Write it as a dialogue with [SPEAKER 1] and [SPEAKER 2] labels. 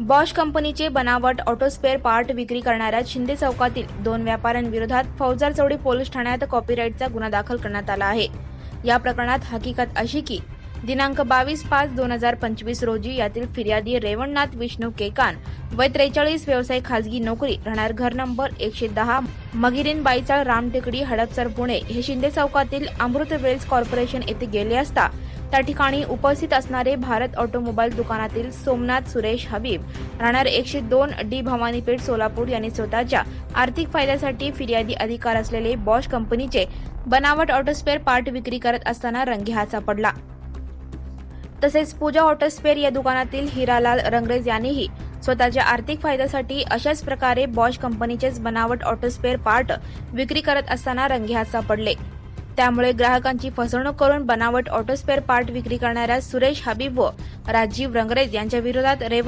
[SPEAKER 1] Bosch कंपनीचे बनावट auto spare part विक्री करणाऱ्या शिंदे चौकातील दोन व्यापाऱ्यांविरोधात फौजार चौडी पोलीस ठाण्यात कॉपीराईटचा गुन्हा दाखल करण्यात आला आहे. या प्रकरणात हकीकत अशी की दिनांक बावीस पाच दोन हजार पंचवीस रोजी यातील फिर्यादी रेवणनाथ विष्णू केकान वय त्रेचाळीस व्यवसाय खाजगी नोकरी राहणार घर नंबर एकशे दहा मगिरीन बाईचाळ रामटेकडी हडपसर पुणे हे शिंदे चौकातील अमृत वेल्स कॉर्पोरेशन येथे गेले असता त्या ठिकाणी उपस्थित असणारे भारत ऑटोमोबाईल दुकानातील सोमनाथ सुरेश हबीब राहणार एकशे दोन डी भवानीपेठ सोलापूर यांनी स्वतःच्या आर्थिक फायद्यासाठी फिर्यादी अधिकार असलेले बॉश कंपनीचे बनावट ऑटोस्पेअर पार्ट विक्री करत असताना रंगेहात सापडला. तसेच पूजा ऑटोस्पेअर या दुकानातील हिरालाल रंगरेज यांनीही स्वतःच्या आर्थिक फायद्यासाठी अशाच प्रकारे बॉश कंपनीचेच बनावट ऑटोस्पेअर पार्ट विक्री करत असताना रंगेहात सापडले. त्यामुळे ग्राहकांची फसवणूक करून बनावट ऑटोस्पेअर पार्ट विक्री करणाऱ्या सुरेश हबीब व राजीव रंगरेज यांच्या विरोधात रेवन